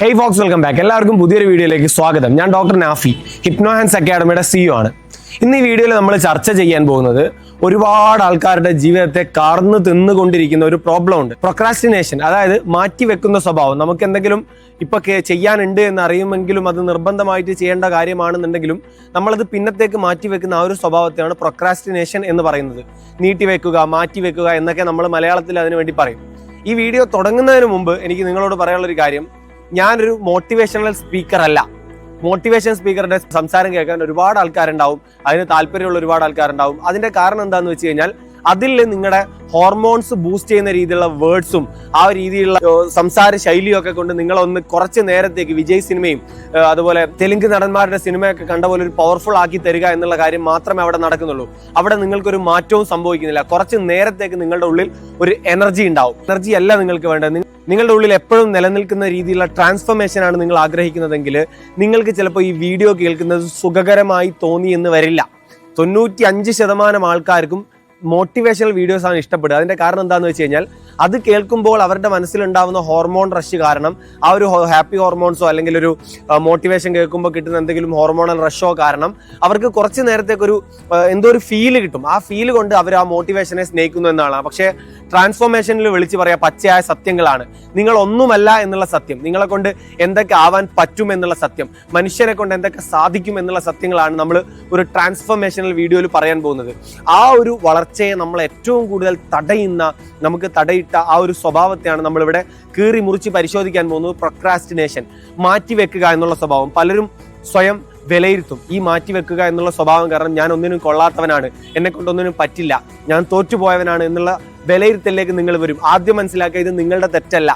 Hey Fox welcome back എല്ലാവർക്കും പുതിയൊരു വീഡിയോയിലേക്ക് സ്വാഗതം. ഞാൻ ഡോക്ടർ നാഫി ഹിപ്നോ ഹാൻഡ്സ് അക്കാഡമിയുടെ സിഇഒ ആണ്. ഇന്ന് ഈ വീഡിയോയിൽ നമ്മൾ ചർച്ച ചെയ്യാൻ പോകുന്നത് ഒരുപാട് ആൾക്കാരുടെ ജീവിതത്തെ കാർന്ന് തിന്നുകൊണ്ടിരിക്കുന്ന ഒരു പ്രോബ്ലം ഉണ്ട്. പ്രൊക്രാസ്റ്റിനേഷൻ അതായത് മാറ്റി വെക്കുന്ന സ്വഭാവം. നമുക്ക് എന്തെങ്കിലും ഇപ്പൊ ചെയ്യാനുണ്ട് എന്ന് അറിയുമെങ്കിലും അത് നിർബന്ധമായിട്ട് ചെയ്യേണ്ട കാര്യമാണെന്നുണ്ടെങ്കിലും നമ്മളത് പിന്നത്തേക്ക് മാറ്റി വെക്കുന്ന ആ ഒരു സ്വഭാവത്തെയാണ് പ്രൊക്രാസ്റ്റിനേഷൻ എന്ന് പറയുന്നത്. നീട്ടിവെക്കുക മാറ്റി വെക്കുക എന്നൊക്കെ നമ്മൾ മലയാളത്തിൽ അതിനു വേണ്ടി പറയും. ഈ വീഡിയോ തുടങ്ങുന്നതിന് മുമ്പ് എനിക്ക് നിങ്ങളോട് പറയാനുള്ള ഒരു കാര്യം. ഞാനൊരു മോട്ടിവേഷണൽ സ്പീക്കർ അല്ല. മോട്ടിവേഷൻ സ്പീക്കറിന്റെ സംസാരം കേൾക്കാൻ ഒരുപാട് ആൾക്കാരുണ്ടാവും. അതിന് താല്പര്യമുള്ള ഒരുപാട് ആൾക്കാരുണ്ടാവും. അതിന്റെ കാരണം എന്താണെന്ന് വെച്ച് കഴിഞ്ഞാൽ അതിൽ നിങ്ങളുടെ ഹോർമോൺസ് ബൂസ്റ്റ് ചെയ്യുന്ന രീതിയിലുള്ള വേർഡ്സും ആ രീതിയിലുള്ള സംസാര ശൈലിയും ഒക്കെ കൊണ്ട് നിങ്ങളൊന്ന് കുറച്ച് നേരത്തേക്ക് വിജയ് സിനിമയും അതുപോലെ തെലുങ്ക് നടന്മാരുടെ സിനിമയൊക്കെ കണ്ട പോലെ ഒരു പവർഫുൾ ആക്കി തരിക എന്നുള്ള കാര്യം മാത്രമേ അവിടെ നടക്കുന്നുള്ളൂ. അവിടെ നിങ്ങൾക്കൊരു മാറ്റവും സംഭവിക്കുന്നില്ല. കുറച്ച് നേരത്തേക്ക് നിങ്ങളുടെ ഉള്ളിൽ ഒരു എനർജി ഉണ്ടാവും. എനർജി അല്ല നിങ്ങൾക്ക് വേണ്ടത്. നിങ്ങളുടെ ഉള്ളിൽ എപ്പോഴും നിലനിൽക്കുന്ന രീതിയിലുള്ള ട്രാൻസ്ഫർമേഷൻ ആണ് നിങ്ങൾ ആഗ്രഹിക്കുന്നതെങ്കിൽ നിങ്ങൾക്ക് ചിലപ്പോൾ ഈ വീഡിയോ കേൾക്കുന്നത് സുഖകരമായി തോന്നി എന്ന് വരില്ല. തൊണ്ണൂറ്റി അഞ്ച് ശതമാനം ആൾക്കാർക്കും മോട്ടിവേഷണൽ വീഡിയോസ് ആണ് ഇഷ്ടപ്പെടുക. അതിന്റെ കാരണം എന്താണെന്ന് വെച്ച് കഴിഞ്ഞാൽ അത് കേൾക്കുമ്പോൾ അവരുടെ മനസ്സിലുണ്ടാവുന്ന ഹോർമോൺ റഷ് കാരണം ആ ഒരു ഹാപ്പി ഹോർമോൺസോ അല്ലെങ്കിൽ ഒരു മോട്ടിവേഷൻ കേൾക്കുമ്പോൾ കിട്ടുന്ന എന്തെങ്കിലും ഹോർമോണൽ റഷോ കാരണം അവർക്ക് കുറച്ച് നേരത്തേക്ക് ഒരു എന്തോ ഒരു ഫീൽ കിട്ടും. ആ ഫീൽ കൊണ്ട് അവർ ആ മോട്ടിവേഷനെ സ്നേഹിക്കുന്നു എന്നാണ്. പക്ഷേ ട്രാൻസ്ഫോർമേഷനിൽ വിളിച്ച് പറയാം പച്ചയായ സത്യങ്ങളാണ്. നിങ്ങൾ ഒന്നുമല്ല എന്നുള്ള സത്യം. നിങ്ങളെ കൊണ്ട് എന്തൊക്കെ ആവാൻ പറ്റും എന്നുള്ള സത്യം. മനുഷ്യനെ കൊണ്ട് എന്തൊക്കെ സാധിക്കും എന്നുള്ള സത്യങ്ങളാണ് നമ്മൾ ഒരു ട്രാൻസ്ഫോർമേഷണൽ വീഡിയോയിൽ പറയാൻ പോകുന്നത്. ആ ഒരു വളർച്ചയെ നമ്മൾ ഏറ്റവും കൂടുതൽ തടയുന്ന നമുക്ക് തടയിട്ട ആ ഒരു സ്വഭാവത്തെയാണ് നമ്മളിവിടെ കീറി മുറിച്ച് പരിശോധിക്കാൻ പോകുന്നത് പ്രൊക്രാസ്റ്റിനേഷൻ മാറ്റിവെക്കുക എന്നുള്ള സ്വഭാവം. പലരും സ്വയം വിലയിരുത്തും. ഈ മാറ്റിവെക്കുക എന്നുള്ള സ്വഭാവം കാരണം ഞാൻ ഒന്നിനും കൊള്ളാത്തവനാണ്. എന്നെ കൊണ്ടൊന്നിനും പറ്റില്ല. ഞാൻ തോറ്റുപോയവനാണ് എന്നുള്ള വിലയിരുത്തലിലേക്ക് നിങ്ങൾ വരും. ആദ്യം മനസ്സിലാക്കുക ഇത് നിങ്ങളുടെ തെറ്റല്ല.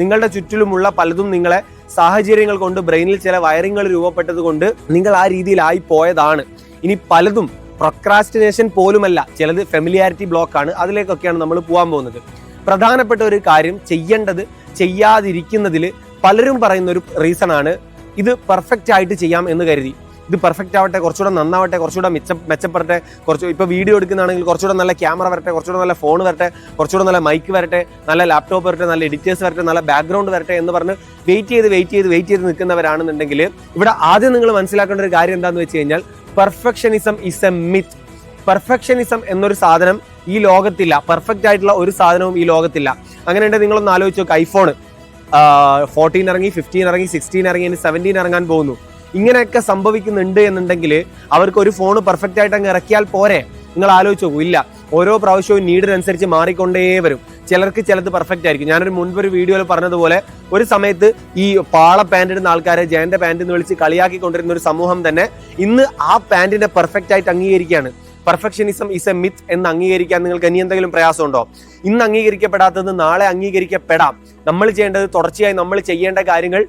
നിങ്ങളുടെ ചുറ്റിലുമുള്ള പലതും നിങ്ങളെ സാഹചര്യങ്ങൾ കൊണ്ട് ബ്രെയിനിൽ ചില വയറിങ്ങൾ രൂപപ്പെട്ടത് കൊണ്ട് നിങ്ങൾ ആ രീതിയിലായി പോയതാണ്. ഇനി പലതും പ്രൊക്രാസ്റ്റിനേഷൻ പോലുമല്ല. ചിലത് ഫെമിലിയാരിറ്റി ബ്ലോക്ക് ആണ്. അതിലേക്കൊക്കെയാണ് നമ്മൾ പോകാൻ പോകുന്നത്. പ്രധാനപ്പെട്ട ഒരു കാര്യം ചെയ്യേണ്ടത് ചെയ്യാതിരിക്കുന്നതിൽ പലരും പറയുന്ന ഒരു റീസൺ ആണ്. ഇത് പെർഫെക്റ്റ് ആയിട്ട് ചെയ്യാം എന്ന് കരുതി. ഇത് പെർഫെക്റ്റ് ആവട്ടെ കുറച്ചുകൂടെ നന്നാവട്ടെ കുറച്ചുകൂടെ മെച്ച മെച്ചപ്പെടട്ടെ കുറച്ച് ഇപ്പോൾ വീഡിയോ എടുക്കുന്നതാണെങ്കിൽ കുറച്ചുകൂടെ നല്ല ക്യാമറ വരട്ടെ കുറച്ചുകൂടെ നല്ല ഫോൺ വരട്ടെ കുറച്ചുകൂടെ നല്ല മൈക്ക് വരട്ടെ നല്ല ലാപ്ടോപ്പ് വരട്ടെ നല്ല എഡിറ്റേഴ്സ് വരട്ടെ നല്ല ബാക്ക്ഗ്രൗണ്ട് വരട്ടെ എന്ന് പറഞ്ഞ് വെയിറ്റ് ചെയ്ത് വെയിറ്റ് ചെയ്ത് വെയിറ്റ് ചെയ്ത് നിൽക്കുന്നവരാണെന്നുണ്ടെങ്കിൽ ഇവിടെ ആദ്യം നിങ്ങൾ മനസ്സിലാക്കേണ്ട ഒരു കാര്യം എന്താണെന്ന് വെച്ച് കഴിഞ്ഞാൽ perfectionism is a myth perfectionism എന്നൊരു സാധനം ഈ ലോകത്തില്ല. പെർഫെക്റ്റ് ആയിട്ടുള്ള ഒരു സാധനവും ഈ ലോകത്തില്ല. അങ്ങനെയുണ്ടെങ്കിൽ നിങ്ങളൊന്ന് ആലോചിച്ച് നോക്ക്. ഐഫോൺ ഫോർട്ടീൻ ഇറങ്ങി ഫിഫ്റ്റീൻ ഇറങ്ങി സിക്സ്റ്റീൻ ഇറങ്ങി ഇനി സെവന്റീൻ ഇറങ്ങാൻ പോകുന്നു. ഇങ്ങനെയൊക്കെ സംഭവിക്കുന്നുണ്ട് എന്നുണ്ടെങ്കിൽ അവർക്ക് ഒരു ഫോൺ പെർഫെക്റ്റ് ആയിട്ട് അങ്ങ് ഇറക്കിയാൽ പോരെ? നിങ്ങൾ ആലോചിച്ച് നോക്കൂ. ഇല്ല. ഓരോ പ്രാവശ്യവും നീഡിനനുസരിച്ച് മാറിക്കൊണ്ടേ വരും. ചിലർക്ക് ചിലത് പെർഫെക്റ്റ് ആയിരിക്കും. ഞാനൊരു മുൻപൊരു വീഡിയോയിൽ പറഞ്ഞതുപോലെ ഒരു സമയത്ത് ഈ പാള പാന്റ് ഇടുന്ന ആൾക്കാരെ ജയന്റെ പാന്റ് എന്ന് വിളിച്ച് കളിയാക്കി കൊണ്ടിരുന്ന ഒരു സമൂഹം തന്നെ ഇന്ന് ആ പാൻറിനെ പെർഫെക്റ്റ് ആയിട്ട് അംഗീകരിക്കുകയാണ്. പെർഫെക്ഷനിസം ഇസ് എ മിത്ത് എന്ന് അംഗീകരിക്കാൻ നിങ്ങൾക്ക് ഇനി എന്തെങ്കിലും പ്രയാസമുണ്ടോ? ഇന്ന് അംഗീകരിക്കപ്പെടാത്തത് നാളെ അംഗീകരിക്കപ്പെടാം. നമ്മൾ ചെയ്യേണ്ടത് തുടർച്ചയായി നമ്മൾ ചെയ്യേണ്ട കാര്യങ്ങൾ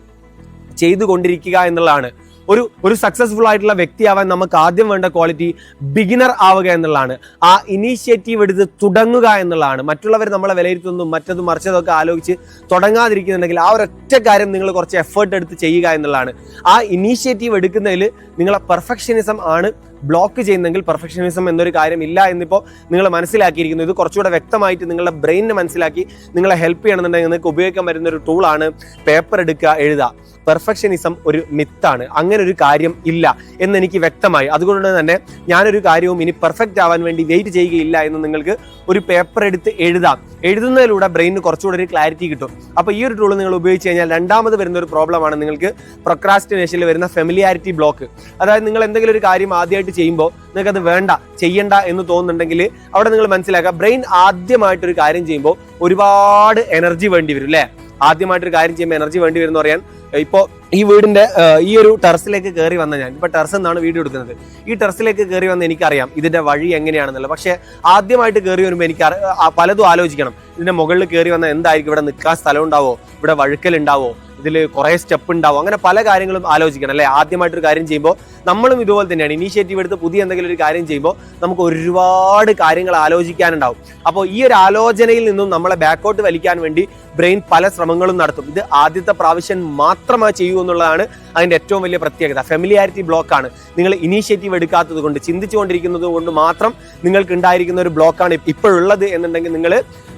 ചെയ്തുകൊണ്ടിരിക്കുക എന്നുള്ളതാണ്. ഒരു ഒരു സക്സസ്ഫുൾ ആയിട്ടുള്ള വ്യക്തിയാവാൻ നമുക്ക് ആദ്യം വേണ്ട ക്വാളിറ്റി ബിഗിനർ ആവുക എന്നുള്ളതാണ്. ആ ഇനീഷ്യേറ്റീവ് എടുത്ത് തുടങ്ങുക എന്നുള്ളതാണ്. മറ്റുള്ളവർ നമ്മളെ വിലയിരുത്തുന്നതും മറ്റതും മറിച്ചതും ഒക്കെ ആലോചിച്ച് തുടങ്ങാതിരിക്കുന്നുണ്ടെങ്കിൽ ആ ഒരൊറ്റ കാര്യം നിങ്ങൾ കുറച്ച് എഫേർട്ട് എടുത്ത് ചെയ്യുക എന്നുള്ളതാണ്. ആ ഇനീഷ്യേറ്റീവ് എടുക്കുന്നതിൽ നിങ്ങളെ പെർഫെക്ഷനിസം ആണ് ബ്ലോക്ക് ചെയ്യുന്നെങ്കിൽ പെർഫെക്ഷനിസം എന്നൊരു കാര്യം ഇല്ല എന്നിപ്പോൾ നിങ്ങൾ മനസ്സിലാക്കിയിരിക്കുന്നു. ഇത് കുറച്ചുകൂടെ വ്യക്തമായിട്ട് നിങ്ങളുടെ ബ്രെയിനിനെ മനസ്സിലാക്കി നിങ്ങളെ ഹെൽപ്പ് ചെയ്യണമെന്നുണ്ടെങ്കിൽ നിങ്ങൾക്ക് ഉപയോഗിക്കാൻ പറ്റുന്ന ഒരു ടൂളാണ് പേപ്പർ എടുക്കുക എഴുതുക. പെർഫെക്ഷനിസം ഒരു മിത്താണ് അങ്ങനെ ഒരു കാര്യം ഇല്ല എന്നെനിക്ക് വ്യക്തമായി. അതുകൊണ്ട് തന്നെ ഞാനൊരു കാര്യവും ഇനി പെർഫെക്റ്റ് ആവാൻ വേണ്ടി വെയിറ്റ് ചെയ്യുകയില്ല എന്ന് നിങ്ങൾക്ക് ഒരു പേപ്പർ എടുത്ത് എഴുതാം. എഴുതുന്നതിലൂടെ ബ്രെയിനിന് കുറച്ചുകൂടെ ഒരു ക്ലാരിറ്റി കിട്ടും. അപ്പോൾ ഈ ഒരു ടൂൾ നിങ്ങൾ ഉപയോഗിച്ച് കഴിഞ്ഞാൽ രണ്ടാമത് വരുന്ന ഒരു പ്രോബ്ലമാണ് നിങ്ങൾക്ക് പ്രൊക്രാസ്റ്റിനേഷനിൽ വരുന്ന ഫെമിലിയാരിറ്റി ബ്ലോക്ക് അതായത് നിങ്ങൾ എന്തെങ്കിലും ഒരു കാര്യം ആദ്യമായിട്ട് ചെയ്യുമ്പോൾ നിങ്ങൾക്ക് അത് വേണ്ട ചെയ്യണ്ട എന്ന് തോന്നുന്നുണ്ടെങ്കിൽ അവിടെ നിങ്ങൾ മനസ്സിലാക്കുക ബ്രെയിൻ ആദ്യമായിട്ടൊരു കാര്യം ചെയ്യുമ്പോൾ ഒരുപാട് എനർജി വേണ്ടി വരും അല്ലേ ആദ്യമായിട്ടൊരു കാര്യം ചെയ്യുമ്പോൾ എനർജി വേണ്ടി വരും എന്ന് പറയാൻ ഇപ്പോൾ ഈ വീടിന്റെ ഈ ഒരു ടെറസിലേക്ക് കയറി വന്ന ഞാൻ ഇപ്പൊ ടെറസ് എന്നാണ് വീഡിയോ എടുക്കുന്നത്. ഈ ടെറസിലേക്ക് കയറി വന്ന എനിക്കറിയാം ഇതിന്റെ വഴി എങ്ങനെയാണെന്നുള്ളത്. പക്ഷെ ആദ്യമായിട്ട് കയറി വരുമ്പോൾ എനിക്ക് പലതും ആലോചിക്കണം. ഇതിന്റെ മുകളിൽ കയറി വന്ന എന്തായിരിക്കും? ഇവിടെ നിൽക്കാൻ സ്ഥലം ഉണ്ടാവോ? ഇവിടെ വഴുക്കൽ ഉണ്ടാവോ ഇതിൽ കുറേ സ്റ്റെപ്പ് ഉണ്ടാവും. അങ്ങനെ പല കാര്യങ്ങളും ആലോചിക്കണം അല്ലെ? ആദ്യമായിട്ടൊരു കാര്യം ചെയ്യുമ്പോൾ നമ്മളും ഇതുപോലെ തന്നെയാണ്. ഇനീഷ്യേറ്റീവ് എടുത്ത് പുതിയ എന്തെങ്കിലും ഒരു കാര്യം ചെയ്യുമ്പോൾ നമുക്ക് ഒരുപാട് കാര്യങ്ങൾ ആലോചിക്കാനുണ്ടാവും. അപ്പോൾ ഈ ഒരു ആലോചനയിൽ നിന്നും നമ്മളെ ബാക്കോട്ട് വലിക്കാൻ വേണ്ടി ബ്രെയിൻ പല ശ്രമങ്ങളും നടത്തും. ഇത് ആദ്യത്തെ പ്രാവശ്യം മാത്രമേ ചെയ്യൂ എന്നുള്ളതാണ് അതിന്റെ ഏറ്റവും വലിയ പ്രത്യേകത. ഫെമിലിയാരിറ്റി ബ്ലോക്കാണ് നിങ്ങൾ ഇനീഷ്യേറ്റീവ് എടുക്കാത്തത് കൊണ്ട് ചിന്തിച്ചുകൊണ്ടിരിക്കുന്നത് കൊണ്ട് മാത്രം നിങ്ങൾക്ക് ഉണ്ടായിരിക്കുന്ന ഒരു ബ്ലോക്കാണ് ഇപ്പോഴുള്ളത് എന്നുണ്ടെങ്കിൽ നിങ്ങൾ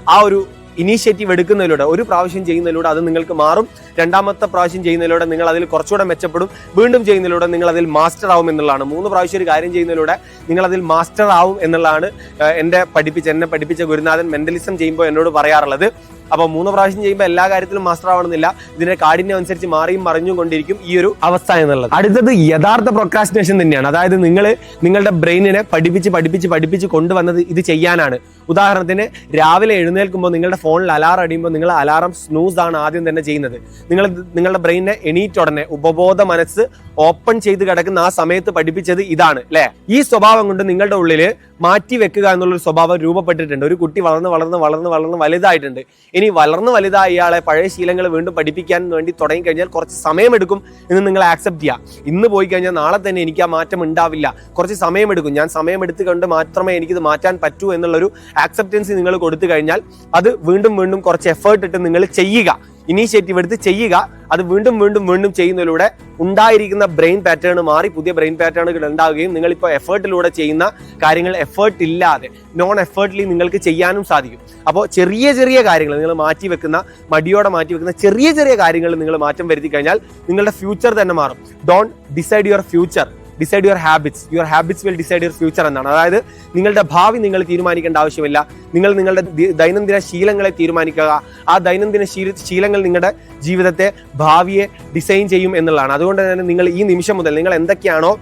ആ ഒരു ഇനീഷ്യേറ്റീവ് എടുക്കുന്നതിലൂടെ ഒരു പ്രാവശ്യം ചെയ്യുന്നതിലൂടെ അത് നിങ്ങൾക്ക് മാറും. രണ്ടാമത്തെ പ്രാവശ്യം ചെയ്യുന്നതിലൂടെ നിങ്ങൾ അതിൽ കുറച്ചുകൂടെ മെച്ചപ്പെടും. വീണ്ടും ചെയ്യുന്നതിലൂടെ നിങ്ങൾ അതിൽ മാസ്റ്റർ ആവും എന്നുള്ളതാണ്. മൂന്ന് പ്രാവശ്യം ഒരു കാര്യം ചെയ്യുന്നതിലൂടെ നിങ്ങൾ അതിൽ മാസ്റ്റർ ആവും എന്നുള്ളതാണ് എന്റെ പഠിപ്പിച്ച എന്നെ പഠിപ്പിച്ച ഗുരുനാഥൻ മെന്റലിസം ചെയ്യുമ്പോൾ എന്നോട് പറയാറുള്ളത്. അപ്പൊ മൂന്ന് പ്രാവശ്യം ചെയ്യുമ്പോൾ എല്ലാ കാര്യത്തിലും മാസ്റ്റർ ആവണമെന്നില്ല. ഇതിന്റെ കാഠിന്യം അനുസരിച്ച് മാറിയും മറിഞ്ഞും കൊണ്ടിരിക്കും ഈ ഒരു അവസ്ഥ എന്നുള്ളത്. അടുത്തത് യഥാർത്ഥ പ്രൊക്രാസ്റ്റിനേഷൻ തന്നെയാണ്. അതായത് നിങ്ങൾ നിങ്ങളുടെ ബ്രെയിനിനെ പഠിപ്പിച്ച് പഠിപ്പിച്ച് പഠിപ്പിച്ച് കൊണ്ടുവന്നത് ഇത് ചെയ്യാനാണ്. ഉദാഹരണത്തിന് രാവിലെ എഴുന്നേൽക്കുമ്പോൾ നിങ്ങളുടെ ഫോണിൽ അലാറം അടിയുമ്പോൾ നിങ്ങൾ അലാറം സ്നൂസ് ആണ് ആദ്യം തന്നെ ചെയ്യുന്നത്. നിങ്ങൾ നിങ്ങളുടെ ബ്രെയിനെ എണീറ്റ് ഉടനെ ഉപബോധ മനസ്സ് ഓപ്പൺ ചെയ്ത് കിടക്കുന്ന ആ സമയത്ത് പഠിപ്പിച്ചത് ഇതാണ് അല്ലെ? ഈ സ്വഭാവം കൊണ്ട് നിങ്ങളുടെ ഉള്ളിൽ മാറ്റി വെക്കുക എന്നുള്ളൊരു സ്വഭാവം രൂപപ്പെട്ടിട്ടുണ്ട്. ഒരു കുട്ടി വളർന്ന് വളർന്ന് വളർന്ന് വളർന്ന് വലുതായിട്ടുണ്ട്. ഇനി വളർന്ന് വലുതായ ഇയാളെ പഴയ ശീലങ്ങൾ വീണ്ടും പഠിപ്പിക്കാൻ വേണ്ടി തുടങ്ങി കഴിഞ്ഞാൽ കുറച്ച് സമയമെടുക്കും എന്ന് നിങ്ങൾ ആക്സെപ്റ്റ് ചെയ്യുക ഇന്ന് പോയി കഴിഞ്ഞാൽ നാളെ തന്നെ എനിക്ക് ആ മാറ്റം ഉണ്ടാവില്ല. കുറച്ച് സമയമെടുക്കും. ഞാൻ സമയമെടുത്ത് കൊണ്ട് മാത്രമേ എനിക്കിത് മാറ്റാൻ പറ്റൂ എന്നുള്ളൊരു ആക്സെപ്റ്റൻസ് നിങ്ങൾ കൊടുത്തു കഴിഞ്ഞാൽ അത് വീണ്ടും വീണ്ടും കുറച്ച് എഫേർട്ട് ഇട്ട് നിങ്ങൾ ചെയ്യുക. ഇനീഷ്യേറ്റീവ് എടുത്ത് ചെയ്യുക. അത് വീണ്ടും വീണ്ടും വീണ്ടും ചെയ്യുന്നതിലൂടെ ഉണ്ടായിരിക്കുന്ന ബ്രെയിൻ പാറ്റേൺ മാറി പുതിയ ബ്രെയിൻ പാറ്റേണുകൾ ഉണ്ടാവുകയും നിങ്ങളിപ്പോൾ എഫേർട്ടിലൂടെ ചെയ്യുന്ന കാര്യങ്ങൾ എഫേർട്ട് ഇല്ലാതെ നോൺ എഫേർട്ട്ലി നിങ്ങൾക്ക് ചെയ്യാനും സാധിക്കും. അപ്പോൾ ചെറിയ ചെറിയ കാര്യങ്ങൾ നിങ്ങൾ മാറ്റി വെക്കുന്ന മടിയോടെ മാറ്റി വെക്കുന്ന ചെറിയ ചെറിയ കാര്യങ്ങൾ നിങ്ങൾ മാറ്റം വരുത്തി കഴിഞ്ഞാൽ നിങ്ങളുടെ ഫ്യൂച്ചർ തന്നെ മാറും. Don't decide your future decide your habits your habits will decide your future എന്നാണ്. അതായത് നിങ്ങളുടെ ഭാവി നിങ്ങൾ തീരുമാനിക്കേണ്ട ആവശ്യമില്ല. നിങ്ങൾ നിങ്ങളുടെ ദൈനംദിന ശീലങ്ങളെ തീരുമാനിക്കുക. ആ ദൈനംദിന ശീല ശീലങ്ങൾ നിങ്ങളുടെ ജീവിതത്തെ ഭാവിയെ ഡിസൈൻ ചെയ്യും എന്നുള്ളതാണ്. അതുകൊണ്ട് തന്നെ നിങ്ങൾ ഈ നിമിഷം മുതൽ നിങ്ങൾ എന്തൊക്കെയാണോ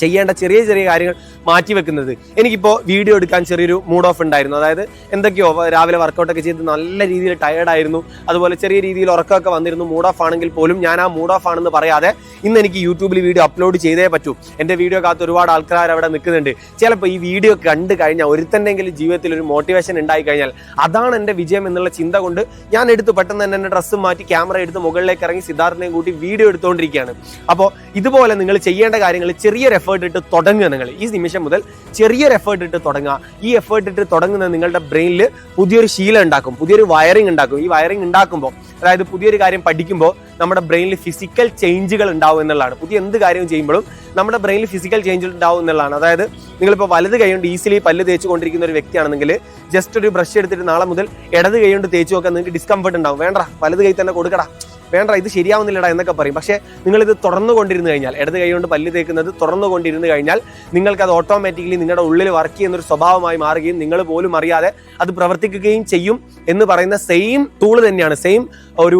ചെയ്യേണ്ട ചെറിയ ചെറിയ കാര്യങ്ങൾ മാറ്റി വെക്കുന്നത്. എനിക്കിപ്പോൾ വീഡിയോ എടുക്കാൻ ചെറിയൊരു മൂഡ് ഓഫ് ഉണ്ടായിരുന്നു. അതായത് എന്തൊക്കെയോ രാവിലെ വർക്കൗട്ടൊക്കെ ചെയ്ത് നല്ല രീതിയിൽ ടയേർഡ് ആയിരുന്നു. അതുപോലെ ചെറിയ രീതിയിൽ ഉറക്കമൊക്കെ വന്നിരുന്നു. മൂഡ് ഓഫ് ആണെങ്കിൽ പോലും ഞാൻ ആ മൂഡ് ഓഫ് ആണെന്ന് പറയാതെ ഇന്ന് എനിക്ക് യൂട്യൂബിൽ വീഡിയോ അപ്ലോഡ് ചെയ്തേ പറ്റൂ. എന്റെ വീഡിയോ കാത്ത് ഒരുപാട് ആൾക്കാർ അവിടെ നിൽക്കുന്നുണ്ട്. ചിലപ്പോൾ ഈ വീഡിയോ കണ്ട് കഴിഞ്ഞാൽ ഒരുത്തന്റെങ്കിലും ജീവിതത്തിൽ ഒരു മോട്ടിവേഷൻ ഉണ്ടായി കഴിഞ്ഞാൽ അതാണ് എന്റെ വിജയം എന്നുള്ള ചിന്ത കൊണ്ട് ഞാൻ എടുത്ത് പെട്ടെന്ന് തന്നെ എന്റെ ഡ്രസ്സ് മാറ്റി ക്യാമറ എടുത്ത് മുകളിലേക്ക് ഇറങ്ങി സിദ്ധാർത്ഥനെയും കൂട്ടി വീഡിയോ എടുത്തുകൊണ്ടിരിക്കുകയാണ് അപ്പോൾ ഇതുപോലെ നിങ്ങൾ ചെയ്യേണ്ട കാര്യങ്ങൾ ചെറിയൊരു എഫേർട്ട് ഇട്ട് തുടങ്ങുക നിങ്ങൾ. ഈ നിമിഷം മുതൽ ചെറിയൊരു എഫേർട്ട് ഇട്ട് തുടങ്ങുക. ഈ എഫേർട്ട് ഇട്ട് തുടങ്ങുന്നത് നിങ്ങളുടെ ബ്രെയിനിൽ പുതിയൊരു ശീലം ഉണ്ടാക്കും. പുതിയൊരു വയറിംഗ് ഉണ്ടാക്കും. ഈ വയറിംഗ് ഉണ്ടാക്കുമ്പോൾ അതായത് പുതിയൊരു കാര്യം പഠിക്കുമ്പോൾ നമ്മുടെ ബ്രെയിനിൽ ഫിസിക്കൽ ചേഞ്ചുകൾ ഉണ്ടാവും എന്നുള്ളതാണ്. പുതിയ എന്ത് കാര്യവും ചെയ്യുമ്പോഴും നമ്മുടെ ബ്രെയിനിൽ ഫിസിക്കൽ ചേഞ്ച് ഉണ്ടാവും എന്നുള്ളതാണ്. അതായത് നിങ്ങളിപ്പോൾ വലത് കൈ കൊണ്ട് ഈസിലി പല്ല് തേച്ച് കൊണ്ടിരിക്കുന്ന ഒരു വ്യക്തിയാണെങ്കിൽ ജസ്റ്റ് ഒരു ബ്രഷ് എടുത്തിട്ട് നാളെ മുതൽ ഇടത് കൈ കൊണ്ട് തേച്ച് നോക്കാൻ നിങ്ങൾക്ക് ഡിസ്കംഫർട്ട് ഉണ്ടാവും. വേണ്ട വലത് കൈ തന്നെ കൊടുക്കടാ. വേണ്ട ഇത് ശരിയാവുന്നില്ലടാ എന്നൊക്കെ പറയും. പക്ഷേ നിങ്ങൾ ഇത് തുറന്നു കൊണ്ടിരുന്നു കഴിഞ്ഞാൽ ഇടത് കൈ കൊണ്ട് പല്ല് തേക്കുന്നത് തുറന്നു കൊണ്ടിരുന്നു കഴിഞ്ഞാൽ നിങ്ങൾക്ക് അത് ഓട്ടോമാറ്റിക്കലി നിങ്ങളുടെ ഉള്ളിൽ വർക്ക് ചെയ്യുന്ന ഒരു സ്വഭാവമായി മാറുകയും നിങ്ങൾ പോലും അറിയാതെ അത് പ്രവർത്തിക്കുകയും ചെയ്യും എന്ന് പറയുന്ന സെയിം ടൂൾ തന്നെയാണ് സെയിം ഒരു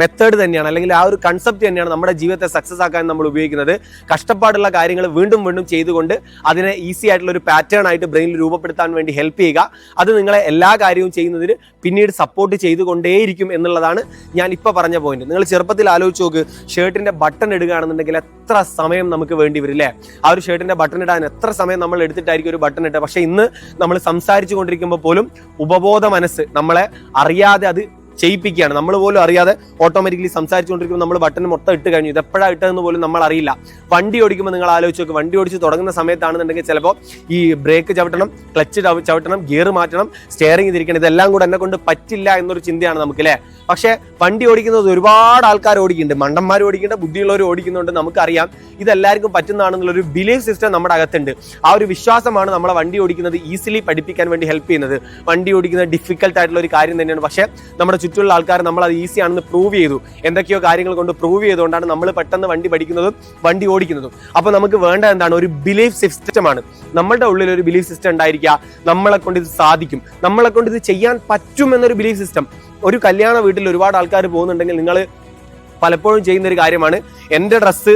മെത്തേഡ് തന്നെയാണ്. അല്ലെങ്കിൽ ആ ഒരു കൺസെപ്റ്റ് തന്നെയാണ് നമ്മുടെ ജീവിതത്തെ സക്സസ് ആക്കാൻ നമ്മൾ ഉപയോഗിക്കുന്നത്. കഷ്ടപ്പാടുള്ള കാര്യങ്ങൾ വീണ്ടും വീണ്ടും ചെയ്തുകൊണ്ട് അതിനെ ഈസി ആയിട്ടുള്ള ഒരു പാറ്റേൺ ആയിട്ട് ബ്രെയിനിൽ രൂപപ്പെടുത്താൻ വേണ്ടി ഹെൽപ്പ് ചെയ്യുക. അത് നിങ്ങളെ എല്ലാ കാര്യവും ചെയ്യുന്നതിന് പിന്നീട് സപ്പോർട്ട് ചെയ്തുകൊണ്ടേയിരിക്കും എന്നുള്ളതാണ് ഞാൻ ഇപ്പോൾ പറഞ്ഞ പോയിന്റ് നിങ്ങൾ ചെറുപ്പത്തിൽ ആലോചിച്ച് നോക്ക് ഷർട്ടിന്റെ ബട്ടൺ ഇടുകയാണെന്നുണ്ടെങ്കിൽ എത്ര സമയം നമുക്ക് വേണ്ടി വരും അല്ലേ ആ ഒരു ഷർട്ടിന്റെ ബട്ടൺ ഇടാൻ എത്ര സമയം നമ്മൾ എടുത്തിട്ടായിരിക്കും ഒരു ബട്ടൺ ഇട്ടത്? പക്ഷെ ഇന്ന് നമ്മൾ സംസാരിച്ചു കൊണ്ടിരിക്കുമ്പോൾ പോലും ഉപബോധ മനസ്സ് നമ്മളെ അറിയാതെ അത് ചെയ്യിപ്പിക്കുകയാണ്. നമ്മൾ പോലും അറിയാതെ ഓട്ടോമാറ്റിക്കലി സംസാരിച്ചുകൊണ്ടിരിക്കുമ്പോൾ നമ്മൾ ബട്ടൺ മൊത്തം ഇട്ട് കഴിഞ്ഞു. ഇത് എപ്പോഴാണ് ഇട്ടതെന്ന് പോലും നമ്മൾ അറിയില്ല. വണ്ടി ഓടിക്കുമ്പോൾ നിങ്ങൾ ആലോചിച്ച് നോക്ക്. വണ്ടി ഓടിച്ച് തുടങ്ങുന്ന സമയത്താണെന്നുണ്ടെങ്കിൽ ചിലപ്പോൾ ഈ ബ്രേക്ക് ചവിട്ടണം ക്ലച്ച് ചവിട്ടണം ഗിയർ മാറ്റണം സ്റ്റിയറിംഗ് തിരിക്കണം ഇതെല്ലാം കൂടെ എന്നെ കൊണ്ട് പറ്റില്ല എന്നൊരു ചിന്തയാണ് നമുക്ക് അല്ലേ പക്ഷേ വണ്ടി ഓടിക്കുന്നത് ഒരുപാട് ആൾക്കാർ ഓടിക്കുന്നുണ്ട്. മണ്ടന്മാർ ഓടിക്കുന്നുണ്ട് ബുദ്ധിയുള്ളവർ ഓടിക്കുന്നുണ്ട്. നമുക്കറിയാം ഇതെല്ലാവർക്കും പറ്റുന്നതാണെന്നുള്ളൊരു ബിലീഫ് സിസ്റ്റം നമ്മുടെ അകത്തുണ്ട്. ആ ഒരു വിശ്വാസമാണ് നമ്മളെ വണ്ടി ഓടിക്കുന്നത് ഈസിലി പഠിപ്പിക്കാൻ വേണ്ടി ഹെൽപ്പ് ചെയ്യുന്നത്. വണ്ടി ഓടിക്കുന്നത് ഡിഫിക്കൽട്ട് ആയിട്ടുള്ള ഒരു കാര്യം തന്നെയാണ്. പക്ഷേ നമ്മുടെ ചുറ്റുമുള്ള ആൾക്കാർ നമ്മൾ അത് ഈസി ആണെന്ന് പ്രൂവ് ചെയ്തു. എന്തൊക്കെയോ കാര്യങ്ങൾ കൊണ്ട് പ്രൂവ് ചെയ്തുകൊണ്ടാണ് നമ്മൾ പെട്ടെന്ന് വണ്ടി പഠിക്കുന്നതും വണ്ടി ഓടിക്കുന്നതും. അപ്പോൾ നമുക്ക് വേണ്ട എന്താണ്? ഒരു ബിലീഫ് സിസ്റ്റമാണ് നമ്മളുടെ ഉള്ളിൽ ഒരു ബിലീഫ് സിസ്റ്റം ഉണ്ടായിരിക്കുക. നമ്മളെ കൊണ്ട് ഇത് സാധിക്കും. നമ്മളെ കൊണ്ട് ഇത് ചെയ്യാൻ പറ്റും എന്നൊരു ബിലീഫ് സിസ്റ്റം ഒരു കല്യാണ വീട്ടിൽ ഒരുപാട് ആൾക്കാർ പോകുന്നുണ്ടെങ്കിൽ നിങ്ങൾ പലപ്പോഴും ചെയ്യുന്ന ഒരു കാര്യമാണ്. എന്റെ ഡ്രസ്സ്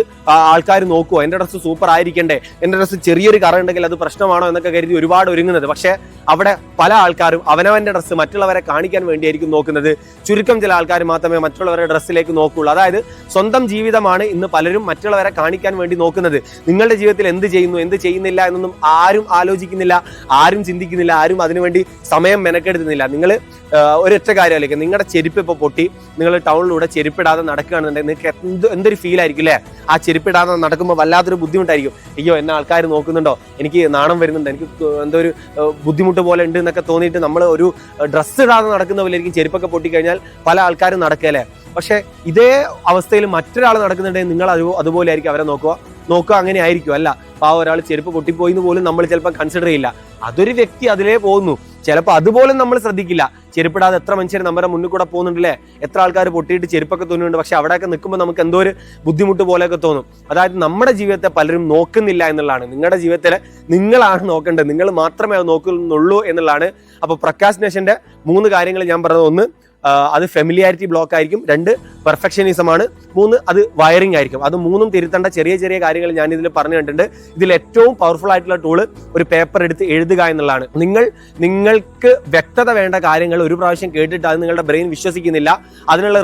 ആൾക്കാർ നോക്കുമോ എന്റെ ഡ്രസ്സ് സൂപ്പർ ആയിരിക്കണ്ടേ? എന്റെ ഡ്രസ്സ് ചെറിയൊരു കറ ഉണ്ടെങ്കിൽ അത് പ്രശ്നമാണോ എന്നൊക്കെ കരുതി ഒരുപാട് ഒരുങ്ങുന്നത്. പക്ഷേ അവിടെ പല ആൾക്കാരും അവനവന്റെ ഡ്രസ്സ് മറ്റുള്ളവരെ കാണിക്കാൻ വേണ്ടിയായിരിക്കും നോക്കുന്നത്. ചുരുക്കം ചില ആൾക്കാർ മാത്രമേ മറ്റുള്ളവരുടെ ഡ്രസ്സിലേക്ക് നോക്കുള്ളൂ. അതായത് സ്വന്തം ജീവിതമാണ് ഇന്ന് പലരും മറ്റുള്ളവരെ കാണിക്കാൻ വേണ്ടി നോക്കുന്നത്. നിങ്ങളുടെ ജീവിതത്തിൽ എന്ത് ചെയ്യുന്നു എന്ത് ചെയ്യുന്നില്ല എന്നൊന്നും ആരും ആലോചിക്കുന്നില്ല ആരും ചിന്തിക്കുന്നില്ല ആരും അതിനുവേണ്ടി സമയം മെനക്കെടുത്തുന്നില്ല. നിങ്ങൾ ഒരൊറ്റ കാര്യമല്ലേ നിങ്ങളുടെ ചെരുപ്പ് ഇപ്പോൾ പൊട്ടി നിങ്ങൾ ടൗണിലൂടെ ചെരുപ്പിടാതെ നടക്കുകയാണെന്നുണ്ടെങ്കിൽ നിങ്ങൾക്ക് എന്ത് എന്തൊരു ഫീൽ ആയിരിക്കും അല്ലേ ആ ചെരുപ്പിടാതെ നടക്കുമ്പോൾ വല്ലാത്തൊരു ബുദ്ധിമുട്ടായിരിക്കും. അയ്യോ എന്നെ ആൾക്കാർ നോക്കുന്നുണ്ടോ? എനിക്ക് നാണം വരുന്നുണ്ട്. എനിക്ക് എന്തോ ഒരു ബുദ്ധിമുട്ട് പോലെ ഉണ്ട് എന്നൊക്കെ തോന്നിയിട്ട് നമ്മൾ ഒരു ഡ്രസ്സ് ഇടാതെ നടക്കുന്ന പോലെ ആയിരിക്കും ചെരുപ്പൊക്കെ പൊട്ടിക്കഴിഞ്ഞാൽ പല ആൾക്കാരും നടക്കുക അല്ലേ പക്ഷേ ഇതേ അവസ്ഥയിൽ മറ്റൊരാൾ നടക്കുന്നുണ്ടെങ്കിൽ നിങ്ങൾ അത് അതുപോലെ ആയിരിക്കും അവരെ നോക്കുക. നോക്കുക അങ്ങനെ ആയിരിക്കും. അല്ല ആ ഒരാൾ ചെരുപ്പ് പൊട്ടിപ്പോയി എന്ന് പോലും നമ്മൾ ചിലപ്പോൾ കൺസിഡർ ചെയ്യില്ല. അതൊരു വ്യക്തി അതിലേ പോകുന്നു. ചിലപ്പോൾ അതുപോലും നമ്മൾ ശ്രദ്ധിക്കില്ല. ചെരുപ്പിടാതെ എത്ര മനുഷ്യർ നമ്മുടെ മുന്നിൽ കൂടെ പോകുന്നുണ്ടല്ലേ? എത്ര ആൾക്കാർ പൊട്ടിയിട്ട് ചെരുപ്പൊക്കെ തോന്നുന്നുണ്ട്. പക്ഷെ അവിടെയൊക്കെ നിൽക്കുമ്പോൾ നമുക്ക് എന്തോ ഒരു ബുദ്ധിമുട്ട് പോലെയൊക്കെ തോന്നും. അതായത് നമ്മുടെ ജീവിതത്തെ പലരും നോക്കുന്നില്ല എന്നുള്ളതാണ്. നിങ്ങളുടെ ജീവിതത്തിൽ നിങ്ങളാണ് നോക്കേണ്ടത്. നിങ്ങൾ മാത്രമേ അത് നോക്കുന്നുള്ളൂ എന്നുള്ളതാണ്. അപ്പോൾ നേഷന്റെ മൂന്ന് കാര്യങ്ങൾ ഞാൻ പറഞ്ഞത്. ഒന്ന് അത് ഫെമിലിയാരിറ്റി ബ്ലോക്ക് ആയിരിക്കും. രണ്ട് പെർഫെക്ഷനിസം ആണ്. മൂന്ന് അത് വയറിംഗ് ആയിരിക്കും. അത് മൂന്നും തിരുത്തേണ്ട ചെറിയ ചെറിയ കാര്യങ്ങൾ ഞാൻ ഇതിൽ പറഞ്ഞു കണ്ടിട്ടുണ്ട്. ഇതിൽ ഏറ്റവും പവർഫുൾ ആയിട്ടുള്ള ടൂൾ ഒരു പേപ്പർ എടുത്ത് എഴുതുക എന്നുള്ളതാണ്. നിങ്ങൾ നിങ്ങൾക്ക് വ്യക്തത വേണ്ട കാര്യങ്ങൾ ഒരു പ്രാവശ്യം കേട്ടിട്ട് അത് നിങ്ങളുടെ ബ്രെയിൻ വിശ്വസിക്കുന്നില്ല. അതിനുള്ള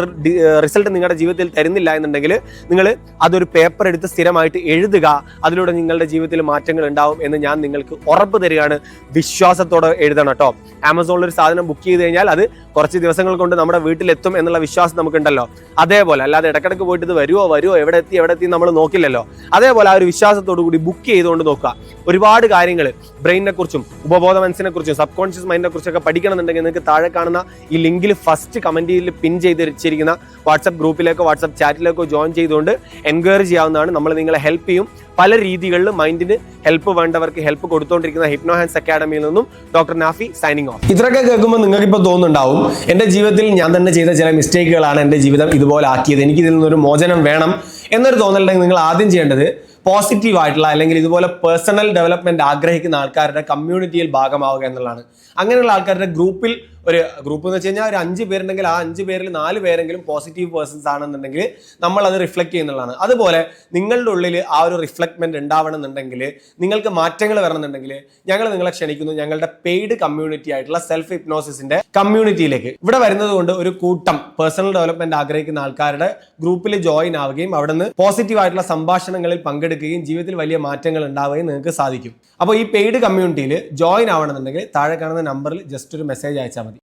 റിസൾട്ട് നിങ്ങളുടെ ജീവിതത്തിൽ തരുന്നില്ല എന്നുണ്ടെങ്കിൽ നിങ്ങൾ അതൊരു പേപ്പർ എടുത്ത് സ്ഥിരമായിട്ട് എഴുതുക. അതിലൂടെ നിങ്ങളുടെ ജീവിതത്തിൽ മാറ്റങ്ങൾ ഉണ്ടാവും എന്ന് ഞാൻ നിങ്ങൾക്ക് ഉറപ്പ് തരികയാണ്. വിശ്വാസത്തോടെ എഴുതണം കേട്ടോ. ആമസോണിൽ ഒരു സാധനം ബുക്ക് ചെയ്ത് കഴിഞ്ഞാൽ അത് കുറച്ച് ദിവസങ്ങൾ കൊണ്ട് നമ്മുടെ വീട്ടിലെത്തും എന്നുള്ള വിശ്വാസം നമുക്കുണ്ടല്ലോ. അതേപോലെ അല്ലാതെ ഇടക്കിടക്ക് പോയിട്ട് ഇത് വരുമോ വരുമോ എവിടെ എത്തി എവിടെ എത്തി നമ്മൾ നോക്കില്ലല്ലോ. അതേപോലെ ആ ഒരു വിശ്വാസത്തോടു കൂടി ബുക്ക് ചെയ്തുകൊണ്ട് നോക്കുക. ഒരുപാട് കാര്യങ്ങൾ ബ്രെയിനിനെ കുറിച്ചും ഉപബോധ മനസ്സിനെ കുറിച്ചും സബ് കോൺഷ്യസ് മൈൻഡിനെ കുറിച്ചൊക്കെ പഠിക്കണമെന്നുണ്ടെങ്കിൽ നിങ്ങൾക്ക് താഴെ കാണുന്ന ഈ ലിങ്കിൽ ഫസ്റ്റ് കമന്റിൽ പിൻ ചെയ്ത് വെച്ചിരിക്കുന്ന വാട്സപ്പ് ഗ്രൂപ്പിലേക്കോ വാട്സപ്പ് ചാറ്റിലേക്കോ ജോയിൻ ചെയ്തുകൊണ്ട് എൻക്വയറി ചെയ്യാവുന്നതാണ്. നമ്മൾ നിങ്ങളെ ഹെൽപ്പ് ചെയ്യും. പല രീതികളിൽ മൈൻഡിന് ഹെൽപ്പ് വേണ്ടവർക്ക് ഹെൽപ്പ് കൊടുത്തുകൊണ്ടിരിക്കുന്ന ഹിപ്നോ ഹാൻഡ്സ് അക്കാഡമിയിൽ നിന്നും ഡോക്ടർ നാഫി സൈനിങ് ഓഫ് ഇത്രയൊക്കെ കേൾക്കുമ്പോൾ നിങ്ങൾക്ക് ഇപ്പോൾ തോന്നുന്നുണ്ടാവും എന്റെ ജീവിതത്തിൽ ഞാൻ തന്നെ ചെയ്ത ചില മിസ്റ്റേക്കുകളാണ് എന്റെ ജീവിതം ഇതുപോലെ ആക്കിയത്. എനിക്ക് ഇതിൽ നിന്നൊരു മോചനം വേണം എന്നൊരു തോന്നലുണ്ടെങ്കിൽ നിങ്ങൾ ആദ്യം ചെയ്യേണ്ടത് പോസിറ്റീവ് ആയിട്ടുള്ള അല്ലെങ്കിൽ ഇതുപോലെ പേഴ്സണൽ ഡെവലപ്മെന്റ് ആഗ്രഹിക്കുന്ന ആൾക്കാരുടെ കമ്മ്യൂണിറ്റിയിൽ ഭാഗമാവുക എന്നുള്ളതാണ്. അങ്ങനെയുള്ള ആൾക്കാരുടെ ഗ്രൂപ്പിൽ ഒരു ഗ്രൂപ്പ് എന്ന് വെച്ച് കഴിഞ്ഞാൽ ഒരു അഞ്ച് പേരുണ്ടെങ്കിൽ ആ അഞ്ച് പേരിൽ നാല് പേരെങ്കിലും പോസിറ്റീവ് പേഴ്സൺസ് ആണെന്നുണ്ടെങ്കിൽ നമ്മൾ അത് റിഫ്ലക്ട് ചെയ്യുന്നുള്ളതാണ്. അതുപോലെ നിങ്ങളുടെ ഉള്ളിൽ ആ ഒരു റിഫ്ലക്ട്മെന്റ് ഉണ്ടാവണമെന്നുണ്ടെങ്കിൽ നിങ്ങൾക്ക് മാറ്റങ്ങൾ വരണമെന്നുണ്ടെങ്കിൽ ഞങ്ങൾ നിങ്ങളെ ക്ഷണിക്കുന്നു ഞങ്ങളുടെ പെയ്ഡ് കമ്മ്യൂണിറ്റി ആയിട്ടുള്ള സെൽഫ് ഹിപ്നോസിന്റെ കമ്മ്യൂണിറ്റിയിലേക്ക് ഇവിടെ വരുന്നത് കൊണ്ട് ഒരു കൂട്ടം പേഴ്സണൽ ഡെവലപ്മെന്റ് ആഗ്രഹിക്കുന്ന ആൾക്കാരുടെ ഗ്രൂപ്പിൽ ജോയിൻ ആവുകയും അവിടെ നിന്ന് പോസിറ്റീവ് ആയിട്ടുള്ള സംഭാഷണങ്ങളിൽ പങ്കെടുക്കുകയും ജീവിതത്തിൽ വലിയ മാറ്റങ്ങൾ ഉണ്ടാവുകയും നിങ്ങൾക്ക് സാധിക്കും. അപ്പോൾ ഈ പെയ്ഡ് കമ്മ്യൂണിറ്റിയിൽ ജോയിൻ ആവണമെന്നുണ്ടെങ്കിൽ താഴെ കാണുന്ന നമ്പറിൽ ജസ്റ്റ് ഒരു മെസ്സേജ് അയച്ചാൽ